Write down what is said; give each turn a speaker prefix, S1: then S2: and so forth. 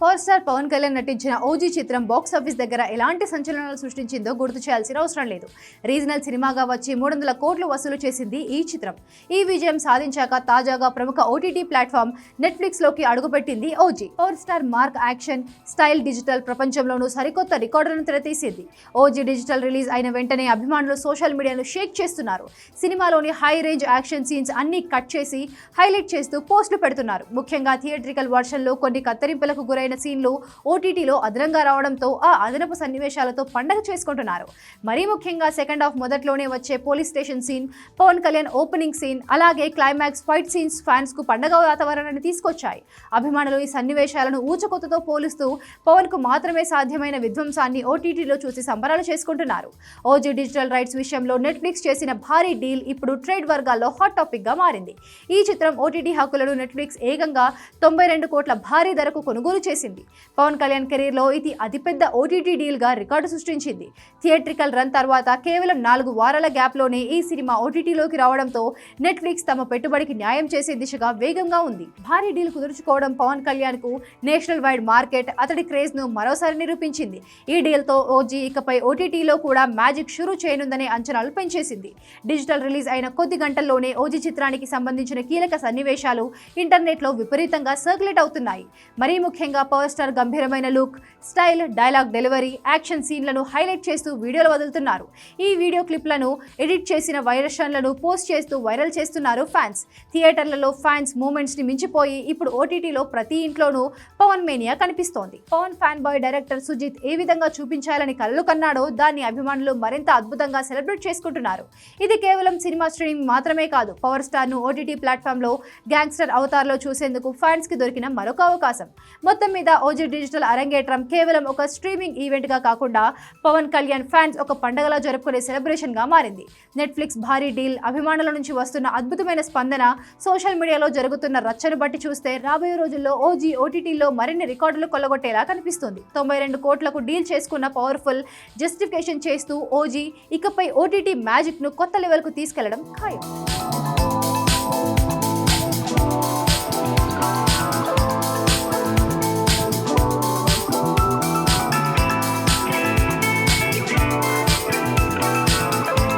S1: Power star Pawan Kalyan నటించిన OG చిత్రం box office దగ్గర ఎలాంటి సంచలనాలు సృష్టించిందో గుర్తు చేయాల్సిన అవసరం లేదు. రీజనల్ సినిమాగా వచ్చి మూడు వందల కోట్లు వసూలు చేసింది ఈ చిత్రం. ఈ విజయం సాధించాక తాజాగా ప్రముఖ ఓటీటీ ప్లాట్ఫామ్ నెట్ఫ్లిక్స్లోకి అడుగుపెట్టింది OG. Power star mark action style digital ప్రపంచంలోనూ సరికొత్త రికార్డులను తెరతీసింది. ఓజీ డిజిటల్ రిలీజ్ అయిన వెంటనే అభిమానులు సోషల్ మీడియాను షేక్ చేస్తున్నారు. సినిమాలోని హై రేంజ్ యాక్షన్ సీన్స్ అన్ని కట్ చేసి హైలైట్ చేస్తూ పోస్టులు పెడుతున్నారు. ముఖ్యంగా థియేట్రికల్ వర్షన్లో కొన్ని కత్తిరింపులకు గురైన సీన్లు ఓటీటీలో అదనంగా రావడంతో ఆ అదనపు సన్నివేశాలతో పండగ చేసుకుంటున్నారు. మరీ ముఖ్యంగా సెకండ్ హాఫ్ మొదట్లోనే వచ్చే police station scene Pawan Kalyan opening scene అలాగే క్లైమాక్స్ ఫైట్ సీన్స్ ఫ్యాన్స్కు పండగ వాతావరణాన్ని తీసుకొచ్చాయి. అభిమానులు ఈ సన్నివేశాలను ఊచకొత్తతో పోలుస్తూ పవన్కు మాత్రమే సాధ్యమైన విధ్వంసాన్ని ఓటీటీలో చూసి సంబరాలు చేసుకుంటున్నారు. ఓజీ డిజిటల్ రైట్స్ విషయంలో నెట్ఫ్లిక్స్ చేసిన భారీ డీల్ ఇప్పుడు ట్రేడ్ వర్గాల్లో హాట్ టాపిక్గా మారింది. ఈ చిత్రం ఓటీటీ హక్కులను నెట్ఫ్లిక్స్ ఏకంగా తొంభై రెండు కోట్ల భారీ ధరకు కొనుగోలు చేసింది. పవన్ కళ్యాణ్ కెరీర్లో ఇది అతిపెద్ద ఓటీటీ డీల్గా రికార్డు సృష్టించింది. థియేట్రికల్ రన్ తర్వాత కేవలం నాలుగు వారాల గ్యాప్లోనే ఈ సినిమా ఓటీటీలోకి రావడంతో నెట్ఫ్లిక్స్ తమ పెట్టుబడికి న్యాయం చేసే దిశగా వేగంగా ఉంది. భారీ డీల్ కుదుర్చుకోవడం పవన్ కళ్యాణ్కు నేషనల్ వైడ్ మార్కెట్ అతడి క్రేజ్ను మరోసారి నిరూపించింది. ఈ డీల్తో ఓజీ ఇకపై ఓటీటీలో కూడా మ్యాజిక్ షురూ చేయనుందనే అంచనాలు పెంచేసింది. డిజిటల్ రిలీజ్ అయిన కొద్ది గంటల్లోనే ఓజీ చిత్రానికి సంబంధించిన కీలక సన్నివేశాలు ఇంటర్నెట్లో విపరీతంగా సర్క్యులేట్ అవుతున్నాయి. మరీ ముఖ్యంగా పవర్ స్టార్ గంభీరమైన look style dialogue delivery action సీన్లను highlight చేస్తూ వీడియోలు వదులుతున్నారు. ఈ వీడియో క్లిప్లను ఎడిట్ చేసిన వైరషన్లను పోస్ట్ చేస్తూ వైరల్ చేస్తున్నారు ఫ్యాన్స్. థియేటర్లలో ఫ్యాన్స్ మూమెంట్స్ని మించిపోయి ఇప్పుడు ఓటీటీలో ప్రతి ఇంట్లోనూ పవన్ మేనియా కనిపిస్తోంది. Pawan fan boy director Sujeeth ఏ విధంగా చూపించాలని కలలు కన్నాడో దాన్ని అభిమానులు మరింత అద్భుతంగా సెలబ్రేట్ చేసుకుంటున్నారు. ఇది కేవలం సినిమా స్ట్రీమింగ్ మాత్రమే కాదు పవర్ స్టార్ను ఓటీటీ ప్లాట్ఫామ్లో గ్యాంగ్స్టర్ అవతార్లో చూసేందుకు ఫ్యాన్స్కి దొరికిన మరొక అవకాశం. మొత్తం మీద ఓజీ డిజిటల్ అరంగేట్రం కేవలం ఒక స్ట్రీమింగ్ ఈవెంట్గా కాకుండా పవన్ కళ్యాణ్ ఫ్యాన్స్ ఒక పండగలా జరుపుకునే సెలబ్రేషన్గా మారింది. నెట్ఫ్లిక్స్ భారీ డీల్ అభిమానుల నుంచి వస్తున్న అద్భుతమైన స్పందన సోషల్ మీడియాలో జరుగుతున్న రచ్చను బట్టి చూస్తే రాబోయే రోజుల్లో ఓజీ ఓటీటీలో మరిన్ని రికార్డులు కొల్లగొట్టేలా కనిపిస్తుంది. తొంభై రెండు కోట్లకు డీల్ చేసుకున్న పవర్ఫుల్ జస్టిఫికేషన్ చేస్తూ ఓజీ ఇకపై ఓటీటీ మ్యాజిక్ను కొత్త లెవెల్కు తీసుకెళ్ళడం ఖాయం.